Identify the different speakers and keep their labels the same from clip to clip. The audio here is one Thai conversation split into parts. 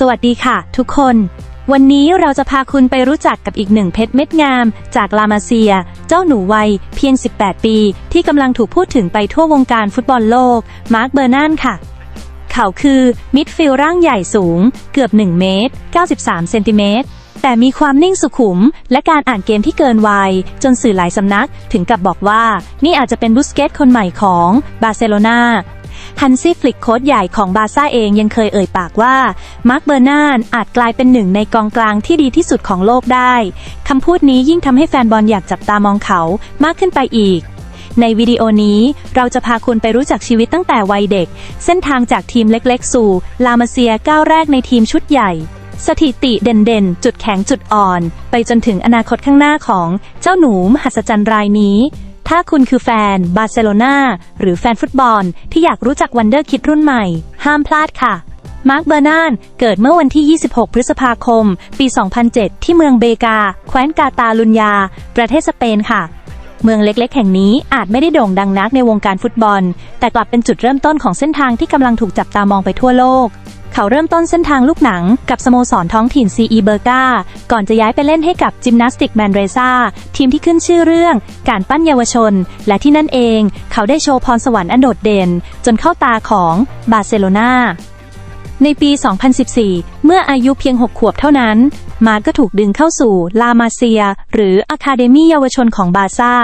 Speaker 1: สวัสดีค่ะ ทุกคน วันนี้เราจะพาคุณไปรู้จักกับอีกหนึ่งเพชรเม็ดงาม จากลามาเซีย เจ้าหนูวัยเพียง 18 ปี ที่กำลังถูกพูดถึงไปทั่ววงการฟุตบอลโลก มาร์คเบอร์นานค่ะ เขาคือมิดฟิลด์ร่างใหญ่สูง เกือบ 1 เมตร 93 เซนติเมตรแต่มีความนิ่งสุขุม และการอ่านเกมที่เกินวัย จนสื่อหลายสำนักถึงกับบอกว่า นี่อาจจะเป็นบุสเกตคนใหม่ของบาร์เซโลนา ฮันซี่ฟลิกโค้ชใหญ่ของบาร์ซ่าเองยังเคยเอ่ยปากว่า มาร์คเบอร์นานอาจกลายเป็นหนึ่งในกองกลางที่ดีที่สุดของโลกได้คำพูดนี้ยิ่งทำให้แฟนบอลอยากจับตามองเขามากขึ้นไปอีกในวิดีโอนี้เราจะพาคุณไปรู้จักชีวิตตั้งแต่วัยเด็ก เส้นทางจากทีมเล็กๆ สู่ ลามาเซียก้าวแรกในทีมชุดใหญ่ สถิติเด่นๆ จุดแข็งจุดอ่อน ไปจนถึงอนาคตข้างหน้าของเจ้าหนูมหัศจรรย์รายนี้ ถ้าคุณคือแฟนบาร์เซโลนาหรือแฟนฟุตบอล ที่อยากรู้จักวันเดอร์คิดรุ่นใหม่ ห้ามพลาดค่ะ มาร์คเบอร์นานเกิดเมื่อวันที่ 26 พฤษภาคม ปี 2007 ที่เมืองเบกา แคว้นกาตาลุญญา ประเทศสเปนค่ะ เมืองเล็กๆ แห่งนี้อาจไม่ได้โด่งดังนักในวงการฟุตบอล แต่กลับเป็นจุดเริ่มต้นของเส้นทางที่กำลังถูกจับตามองไปทั่วโลก เขาเริ่มต้นเส้นทางลูกหนังกับสโมสรท้องถิ่น CE เบอร์กาก่อนจะย้ายไปเล่นให้กับจิมนาสติกแมนเรซาทีมที่ขึ้นชื่อเรื่อง การปั้นเยาวชน และที่นั่นเอง เขาได้โชว์พรสวรรค์อันโดดเด่น จนเข้าตาของบาร์เซโลนาในปี 2014 เมื่ออายุเพียง 6 ขวบเท่านั้น มาร์ก็ถูกดึงเข้าสู่ลามาเซีย หรืออะคาเดมี่เยาวชนของบาซ่า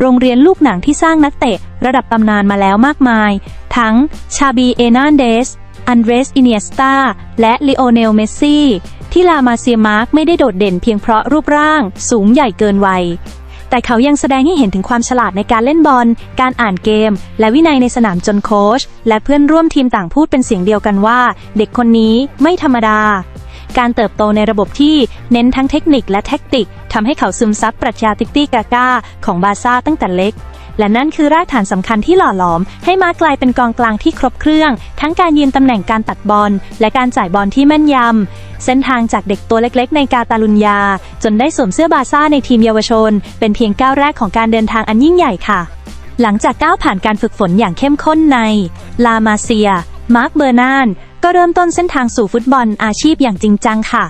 Speaker 1: โรงเรียนลูกหนังที่สร้างนักเตะ ระดับตำนานมาแล้วมากมาย ทั้งชาบีเอนาเดส อันเดรสอิเนียสตาและลิโอเนลเมสซี่ที่ลามาเซียมาร์กไม่ได้โดดเด่นเพียงเพราะรูปร่าง สูงใหญ่เกินวัย แต่เขายังแสดงให้เห็นถึงความฉลาดในการเล่นบอล การอ่านเกม และวินัยในสนามจนโค้ช และเพื่อนร่วมทีมต่างพูดเป็นเสียงเดียวกันว่า เด็กคนนี้ไม่ธรรมดา การเติบโตในระบบที่เน้นทั้งเทคนิคและแท็กติกทำให้เขาซึมซับปรัชญาติกตี้กาก้าของบาซ่าตั้งแต่เล็ก และนั่นคือรากฐานสำคัญที่หล่อหลอม ให้มากลายเป็นกองกลางที่ครบเครื่อง ทั้งการยืนตำแหน่งการตัดบอล และการจ่ายบอลที่แม่นยำ เส้นทางจากเด็กตัวเล็กๆ ในกาตาลุญญา จนได้สวมเสื้อบาซ่าในทีมเยาวชน เป็นเพียงก้าวแรกของการเดินทางอันยิ่งใหญ่ค่ะ หลังจากก้าวผ่านการฝึกฝนอย่างเข้มข้นใน ลามาเซีย มาร์คเบอร์นาน ก็เริ่มต้นเส้นทางสู่ฟุตบอลอาชีพอย่างจริงจังค่ะ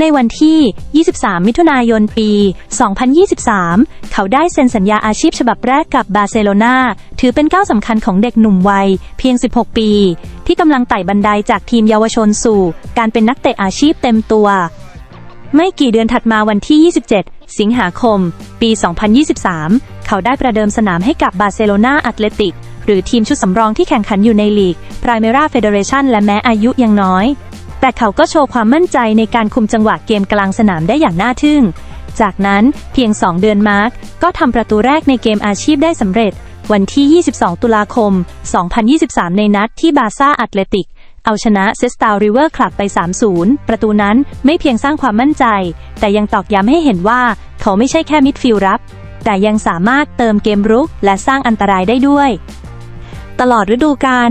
Speaker 1: ในวันที่ 23 มิถุนายน ปี 2023 เขาได้เซ็นสัญญาอาชีพฉบับแรกกับบาร์เซโลนาถือเป็นก้าวสำคัญของเด็กหนุ่มวัย เพียง 16 ปี ที่กำลังไต่บันไดจากทีมเยาวชนสู่ การเป็นนักเตะอาชีพเต็มตัว ไม่กี่เดือนถัดมาวันที่ 27 สิงหาคม ปี 2023 เขาได้ประเดิมสนามให้กับบาร์เซโลนาแอตเลติกหรือทีมชุดสำรองที่แข่งขันอยู่ในลีก Primera Federation และแม้อายุยังน้อย แต่เขาก็โชว์ความมั่นใจในการคุมจังหวะเกมกลางสนามได้อย่างน่าทึ่ง จากนั้นเพียง 2 เดือนมาร์กก็ทำประตูแรกในเกมอาชีพได้สำเร็จ วันที่ 22 ตุลาคม 2023 ในนัดที่บาร์ซ่าแอตเลติก เอาชนะเซสตาริเวอร์คลับไป 3-0 ประตูนั้นไม่เพียงสร้างความมั่นใจ แต่ยังตอกย้ำให้เห็นว่าเขาไม่ใช่แค่มิดฟิลด์รับ แต่ยังสามารถเติมเกมรุกและสร้างอันตรายได้ด้วย ตลอดฤดูกาล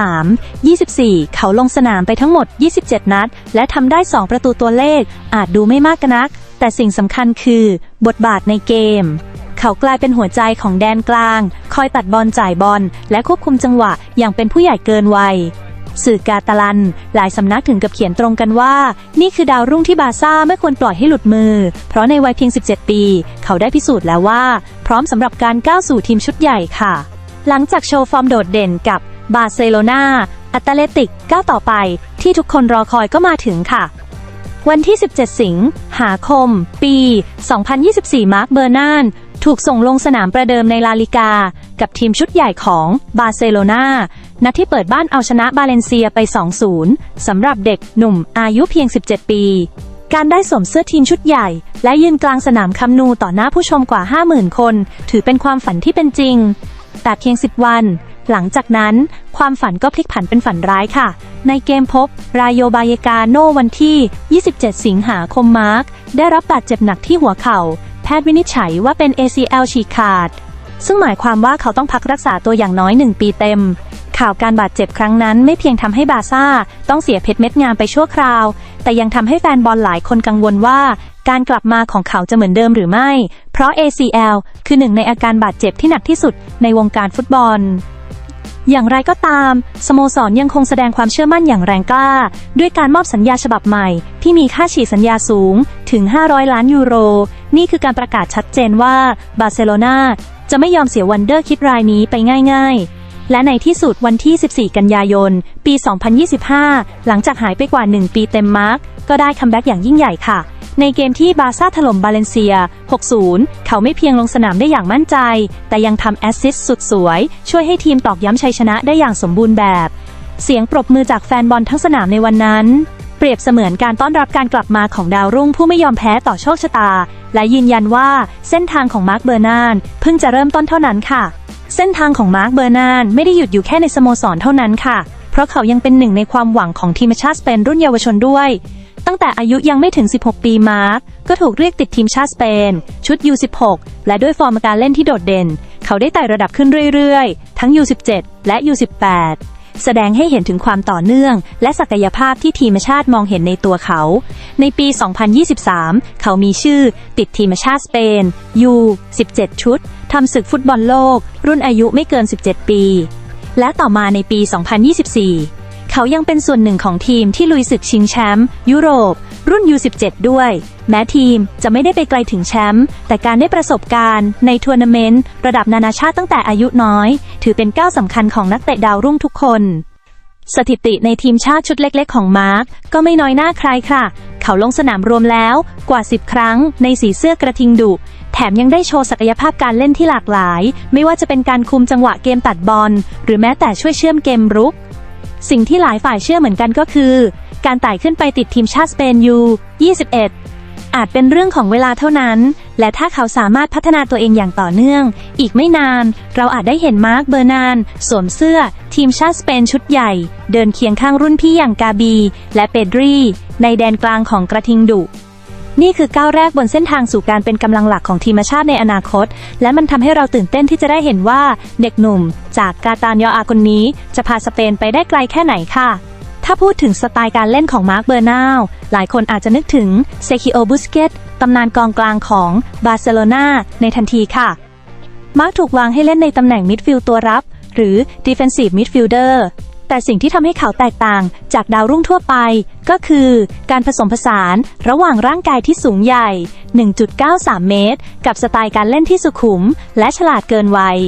Speaker 1: 2023-24 เขาลงสนามไปทั้งหมด 27 นัด และทำได้ 2 ประตูตัวเลข อาจดูไม่มากนัก แต่สิ่งสำคัญคือ บทบาทในเกม เขากลายเป็นหัวใจของแดนกลาง คอยตัดบอลจ่ายบอล และควบคุมจังหวะอย่างเป็นผู้ใหญ่เกินวัยสื่อกาตาลัน หลายสำนักถึงกับเขียนตรงกันว่า นี่คือดาวรุ่งที่บาร์ซ่าไม่ควรปล่อยให้หลุดมือ เพราะในวัยเพียง 17 ปี เขาได้พิสูจน์แล้วว่า พร้อมสำหรับการก้าวสู่ทีมชุดใหญ่ค่ะ หลังจากโชว์ฟอร์มโดดเด่นกับบาร์เซโลนาอัตเลติกก้าวต่อไปที่ทุกคนรอคอยก็มาถึงค่ะ วันที่ 17 สิงหาคม ปี 2024 มาร์คเบอร์นานถูกส่งลงสนามประเดิมในลาลิกา กับทีมชุดใหญ่ของบาร์เซโลนานัดที่เปิดบ้านเอาชนะบาเลนเซียไป 2-0 สำหรับเด็กหนุ่มอายุเพียง 17 ปี การได้สวมเสื้อทีมชุดใหญ่ และยืนกลางสนามคัมนูต่อหน้าผู้ชมกว่า 50,000 คน ถือเป็นความฝันที่เป็นจริง แต่เพียง 10 วัน หลังจากนั้น ความฝันก็พลิกผันเป็นฝันร้ายค่ะ ในเกมพบ รายโยบายกาโนวันที่ 27 สิงหาคมมาร์กได้รับบาดเจ็บหนักที่หัวเข่า แพทย์วินิจฉัยว่าเป็น ACL ฉีกขาด ซึ่งหมายความว่าเขาต้องพักรักษาตัวอย่างน้อย 1 ปีเต็มข่าวการบาดเจ็บครั้งนั้นไม่เพียงทำให้บาซ่า ต้องเสียเพชรเม็ดงามไปชั่วคราว แต่ยังทำให้แฟนบอลหลายคนกังวลว่า การกลับมาของเขาจะเหมือนเดิมหรือไม่ เพราะ ACL คือหนึ่งในอาการบาดเจ็บที่หนักที่สุดในวงการฟุตบอลอย่างไรก็ตาม สโมสรยังคงแสดงความเชื่อมั่นอย่างแรงกล้า ด้วยการมอบสัญญาฉบับใหม่ ที่มีค่าฉีดสัญญาสูงถึง 500 ล้านยูโร นี่คือการประกาศชัดเจนว่าบาร์เซโลนาจะไม่ยอมเสียวันเดอร์คิดรายนี้ไปง่าย ๆ และในที่สุดวันที่ 14 กันยายน ปี 2025 หลังจากหายไปกว่า 1 ปีเต็มมาร์ก ก็ได้คัมแบ็กอย่างยิ่งใหญ่ค่ะ ในเกมที่บาร์ซ่าถล่มบาเลนเซีย 6-0 เขาไม่เพียงลงสนามได้อย่างมั่นใจ แต่ยังทำแอสซิสต์สุดสวย ช่วยให้ทีมตอกย้ำชัยชนะได้อย่างสมบูรณ์แบบ เสียงปรบมือจากแฟนบอลทั้งสนามในวันนั้น เปรียบเสมือนการต้อนรับการกลับมาของดาวรุ่งผู้ไม่ยอมแพ้ต่อโชคชะตา และยืนยันว่าเส้นทางของมาร์คเบอร์นานเพิ่งจะเริ่มต้นเท่านั้นค่ะ เส้นทางของมาร์คเบอร์นานไม่ได้หยุดอยู่แค่ในสโมสรเท่านั้นค่ะเพราะเขายังเป็นหนึ่งในความหวังของทีมชาติสเปนรุ่นเยาวชนด้วย ตั้งแต่อายุยังไม่ถึง 16 ปีมาร์คก็ถูกเรียกติดทีมชาติสเปน ชุด U16 และด้วยฟอร์มการเล่นที่โดดเด่น เขาได้ไต่ระดับขึ้นเรื่อยๆ ทั้ง U17 และ U18 แสดงให้เห็นถึงความต่อเนื่อง และศักยภาพที่ทีมชาติมองเห็นในตัวเขา ในปี 2023 เขามีชื่อติดทีมชาติสเปน U17 ชุดทำศึกฟุตบอลโลก รุ่นอายุไม่เกิน 17 ปี และต่อมาในปี 2024 เขายังเป็นส่วนหนึ่งของทีมที่ลุยศึกชิงแชมป์ยุโรป รุ่น U17 ด้วย แม้ทีมจะไม่ได้ไปไกลถึงแชมป์แต่การได้ประสบการณ์ในทัวร์นาเมนต์ระดับนานาชาติตั้งแต่อายุน้อย ถือเป็นก้าวสำคัญของนักเตะดาวรุ่งทุกคนสถิติในทีมชาติชุดเล็กๆ ของมาร์กก็ไม่น้อยหน้าใครค่ะ เขาลงสนามรวมแล้วกว่า 10 ครั้งในสีเสื้อกระทิงดุ แถมยังได้โชว์ศักยภาพการเล่นที่หลากหลาย ไม่ว่าจะเป็นการคุมจังหวะเกมตัดบอล หรือแม้แต่ช่วยเชื่อมเกมรุก สิ่งที่หลายฝ่ายเชื่อเหมือนกันก็คือ การไต่ขึ้นไปติดทีมชาติสเปนยู21 อาจเป็นเรื่องของเวลาเท่านั้น และถ้าเขาสามารถพัฒนาตัวเองอย่างต่อเนื่อง อีกไม่นาน เราอาจได้เห็นมาร์คเบอร์นานสวมเสื้อ ทีมชาติสเปนชุดใหญ่ เดินเคียงข้างรุ่นพี่อย่างกาบี และเปดรี ในแดนกลางของกระทิงดุ นี่คือก้าวแรกบนเส้นทางสู่การเป็นกำลังหลักของทีมชาติในอนาคต และมันทำให้เราตื่นเต้นที่จะได้เห็นว่าเด็กหนุ่ม จากกาตานยออาคนนี้ จะพาสเปนไปได้ไกลแค่ไหนค่ะถ้าพูดถึงสไตล์การเล่นของมาร์คเบอร์นาวหลายคนอาจจะนึกถึงเซคิโอบุสเกตตำนานกองกลางของบาร์เซโลนาในทันทีค่ะ มาร์คถูกวางให้เล่นในตำแหน่งมิดฟิลด์ตัวรับ หรือ defensive midfielder แต่สิ่งที่ทำให้เขาแตกต่างจากดาวรุ่งทั่วไป ก็คือ การผสมผสานระหว่างร่างกายที่สูงใหญ่ 1.93 เมตร กับสไตล์การเล่นที่สุขุม และฉลาดเกินวัย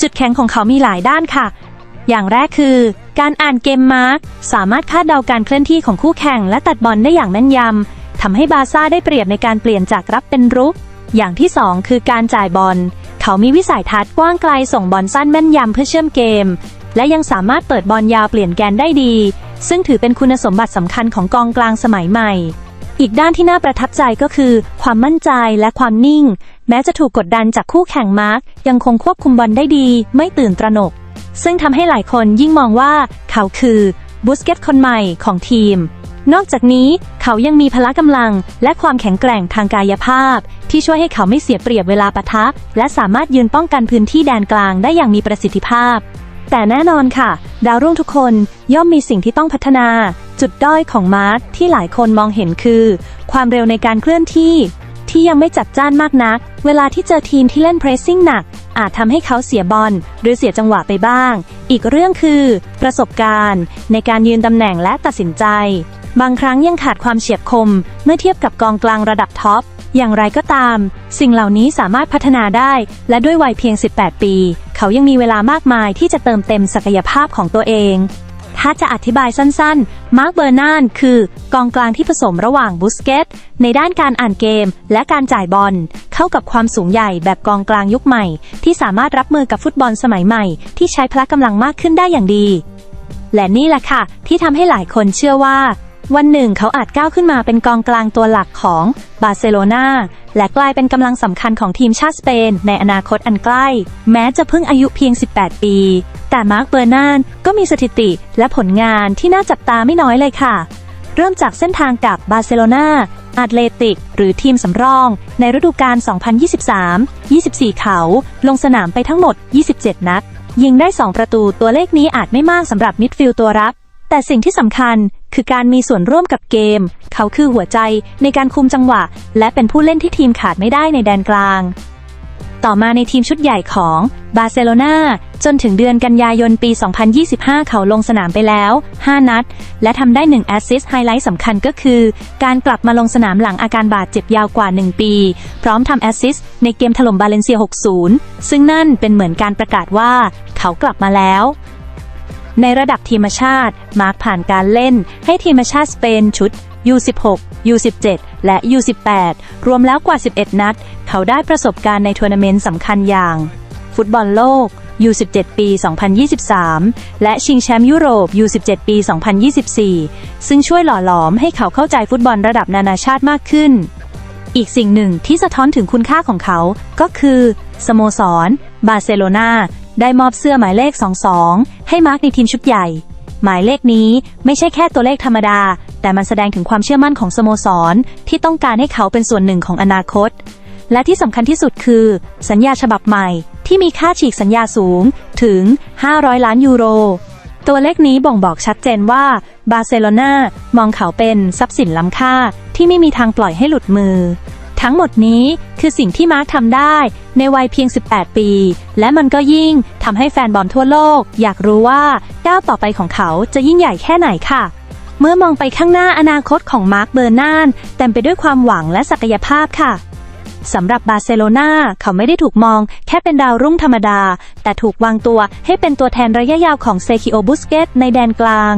Speaker 1: จุดแข็งของเขามีหลายด้านค่ะ อย่างแรกคือ การอ่านเกมมาร์กสามารถคาดเดาการเคลื่อนที่ของคู่แข่ง และตัดบอลได้อย่างแม่นยำทำให้บาซ่าได้เปรียบในการเปลี่ยนจากรับเป็นรุก อย่างที่ 2 คือการจ่ายบอลเขามีวิสัยทัศน์กว้างไกลส่งบอลสั้นแม่นยำเพื่อเชื่อมเกม และยังสามารถเปิดบอลยาวเปลี่ยนแกนได้ดี ซึ่งถือเป็นคุณสมบัติสำคัญของกองกลางสมัยใหม่ อีกด้านที่น่าประทับใจก็คือ ความมั่นใจและความนิ่ง แม้จะถูกกดดันจากคู่แข่งมาร์กยังคงควบคุมบอลได้ดี ไม่ตื่นตระหนก ซึ่งทำให้หลายคนยิ่งมองว่า เขาคือบุสเกตคนใหม่ของทีมนอกจากนี้เขายังมีพละกำลังและความแข็งแกร่งทางกายภาพ ที่ช่วยให้เขาไม่เสียเปรียบเวลาปะทะ และสามารถยืนป้องกันพื้นที่แดนกลางได้อย่างมีประสิทธิภาพ แต่แน่นอนค่ะ ดาวรุ่งทุกคนย่อมมีสิ่งที่ต้องพัฒนา จุดด้อยของมาร์ทที่หลายคนมองเห็นคือ ความเร็วในการเคลื่อนที่ ที่ยังไม่จัดจ้านมากนัก เวลาที่เจอทีมที่เล่นเพรสซิ่งหนัก อาจทำให้เขาเสียบอลหรือเสียจังหวะไปบ้าง อีกเรื่องคือ ประสบการณ์ ในการยืนตำแหน่งและตัดสินใจ บางครั้งยังขาดความเฉียบคมเมื่อเทียบกับกองกลางระดับท็อป อย่างไรก็ตาม สิ่งเหล่านี้สามารถพัฒนาได้ และด้วยวัยเพียง 18 ปี เขายังมีเวลามากมายที่จะเติมเต็มศักยภาพของตัวเอง ถ้าจะอธิบายสั้นๆ มาร์คเบอร์นานคือกองกลางที่ผสมระหว่างบุสเกตในด้านการอ่านเกม และการจ่ายบอล เข้ากับความสูงใหญ่แบบกองกลางยุคใหม่ ที่สามารถรับมือกับฟุตบอลสมัยใหม่ ที่ใช้พละกำลังมากขึ้นได้อย่างดี และนี่แหละค่ะ ที่ทำให้หลายคนเชื่อว่า วันหนึ่งเขาอาจก้าวขึ้นมาเป็นกองกลางตัวหลักของบาร์เซโลนาและกลายเป็นกำลังสำคัญของทีมชาติสเปน ในอนาคตอันใกล้ แม้จะเพิ่งอายุเพียง 18 ปี แต่มาร์คเบอร์นานก็มีสถิติและผลงานที่น่าจับตาไม่น้อยเลยค่ะ เริ่มจากเส้นทางกับบาร์เซโลนาอาตเลติก หรือทีมสำรอง ในฤดูกาล 2023 24 เขา ลงสนามไปทั้งหมด 27 นัด ยิงได้ 2 ประตูตัวเลขนี้อาจไม่มากสำหรับมิดฟิลด์ตัวรับ แต่สิ่งที่สำคัญ คือการมีส่วนร่วมกับเกม เขาคือหัวใจในการคุมจังหวะ และเป็นผู้เล่นที่ทีมขาดไม่ได้ในแดนกลาง ต่อมาในทีมชุดใหญ่ของบาร์เซโลนาจนถึงเดือนกันยายนปี 2025 เขาลงสนามไปแล้ว 5 นัด และทำได้ 1 แอสซิสต์ไฮไลท์สำคัญก็คือ การกลับมาลงสนามหลังอาการบาดเจ็บยาวกว่า 1 ปี พร้อมทำแอสซิสต์ในเกมถล่มบาเลนเซีย 60 ซึ่งนั่นเป็นเหมือนการประกาศว่า เขากลับมาแล้ว ในระดับทีมชาติ มาร์กผ่านการเล่นให้ทีมชาติสเปนชุด U16 U17 และ U18 รวมแล้วกว่า 11 นัด เขาได้ประสบการณ์ในทัวร์นาเมนต์สำคัญอย่าง ฟุตบอลโลก U17 ปี 2023 และชิงแชมป์ยุโรป U17 ปี 2024 ซึ่งช่วยหล่อหลอมให้เขาเข้าใจฟุตบอลระดับนานาชาติมากขึ้น อีกสิ่งหนึ่งที่สะท้อนถึงคุณค่าของเขา ก็คือ สโมสร บาร์เซโลนา ได้มอบเสื้อหมายเลข 22 ให้มาร์กในทีมชุดใหญ่ หมายเลขนี้ไม่ใช่แค่ตัวเลขธรรมดา แต่มันแสดงถึงความเชื่อมั่นของสโมสร ที่ต้องการให้เขาเป็นส่วนหนึ่งของอนาคต และที่สำคัญที่สุดคือ สัญญาฉบับใหม่ที่มีค่าฉีกสัญญาสูงถึง 500 ล้านยูโร ตัวเลขนี้บ่งบอกชัดเจนว่าบาร์เซโลนามองเขาเป็นทรัพย์สินล้ำค่าที่ไม่มีทางปล่อยให้หลุดมือ ทั้งหมดนี้คือสิ่งที่มาร์คทำได้ในวัยเพียง 18 ปี และมันก็ยิ่งทำให้แฟนบอลทั่วโลก อยากรู้ว่าก้าวต่อไปของเขาจะยิ่งใหญ่แค่ไหนค่ะ เมื่อมองไปข้างหน้าอนาคตของมาร์คเบอร์นานเต็มไปด้วยความหวังและศักยภาพค่ะสำหรับบาร์เซโลนาเขาไม่ได้ถูกมองแค่เป็นดาวรุ่งธรรมดา แต่ถูกวางตัวให้เป็นตัวแทนระยะยาวของเซคิโอบุสเกตในแดนกลาง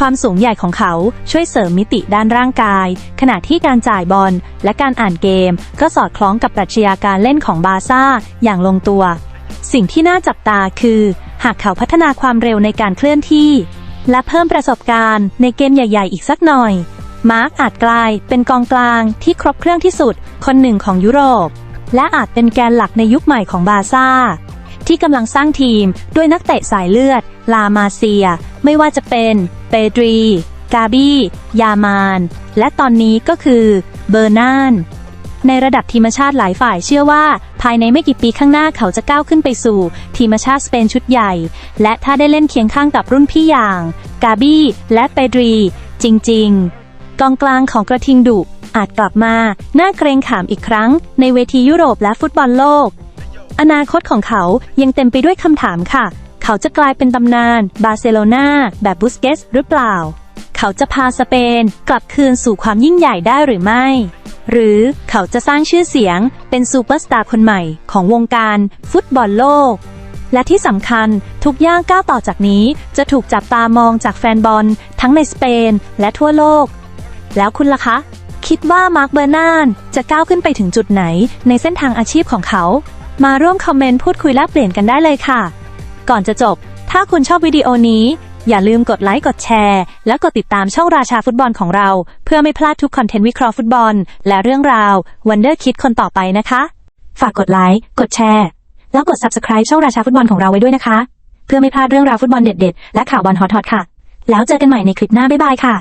Speaker 1: ความสูงใหญ่ของเขาช่วยเสริมมิติด้านร่างกาย ขณะที่การจ่ายบอลและการอ่านเกม ก็สอดคล้องกับปรัชญาการเล่นของบาซ่าอย่างลงตัว สิ่งที่น่าจับตาคือ หากเขาพัฒนาความเร็วในการเคลื่อนที่ และเพิ่มประสบการณ์ในเกมใหญ่ ๆ อีกสักหน่อย มาร์กอาจกลายเป็นกองกลางที่ครบเครื่องที่สุด คนหนึ่งของยุโรป และอาจเป็นแกนหลักในยุคใหม่ของบาซ่า ที่กำลังสร้างทีมด้วยนักเตะสายเลือด ลามาเซีย ไม่ว่าจะเป็นเปดรี กาบี้ ยามาน และตอนนี้ก็คือเบอร์นานในระดับทีมชาติหลายฝ่ายเชื่อว่า ภายในไม่กี่ปีข้างหน้าเขาจะก้าวขึ้นไปสู่ ทีมชาติสเปนชุดใหญ่ และถ้าได้เล่นเคียงข้างกับรุ่นพี่อย่าง กาบี้ และเปดรี จริง ๆ กองกลางของกระทิงดุอาจกลับมาหน่าเกรงขามอีกครั้ง ในเวทียุโรปและฟุตบอลโลก อนาคตของเขายังเต็มไปด้วยคำถามค่ะ เขาจะกลายเป็นตำนานบาร์เซโลนาแบบบุสเกสหรือเปล่า เขาจะพาสเปนกลับคืนสู่ความยิ่งใหญ่ได้หรือไม่ หรือเขาจะสร้างชื่อเสียงเป็นซูเปอร์สตาร์คนใหม่ของวงการฟุตบอลโลกและที่สำคัญทุกย่างก้าวต่อจากนี้จะถูกจับตามองจากแฟนบอล ทั้งในสเปนและทั่วโลก แล้วคุณล่ะคะ คิดว่ามาร์คเบอร์นานจะก้าวขึ้นไปถึงจุดไหนในเส้นทางอาชีพของเขา มาร่วมคอมเมนต์พูดคุยแลกเปลี่ยนกันได้เลยค่ะ ก่อนจะจบ ถ้าคุณชอบวิดีโอนี้ อย่าลืมกดไลค์กดแชร์ และกดติดตามช่องราชาฟุตบอลของเรา เพื่อไม่พลาดทุกคอนเทนต์วิเคราะห์ฟุตบอล และเรื่องราว Wonder Kid คนต่อไปนะคะ ฝากกดไลค์กดแชร์ แล้วกด Subscribe ช่องราชาฟุตบอลของเราไว้ด้วยนะคะ เพื่อไม่พลาดเรื่องราวฟุตบอลเด็ดๆและข่าวบอลฮอตๆค่ะ แล้วเจอกันใหม่ในคลิปหน้าบ๊ายบายค่ะ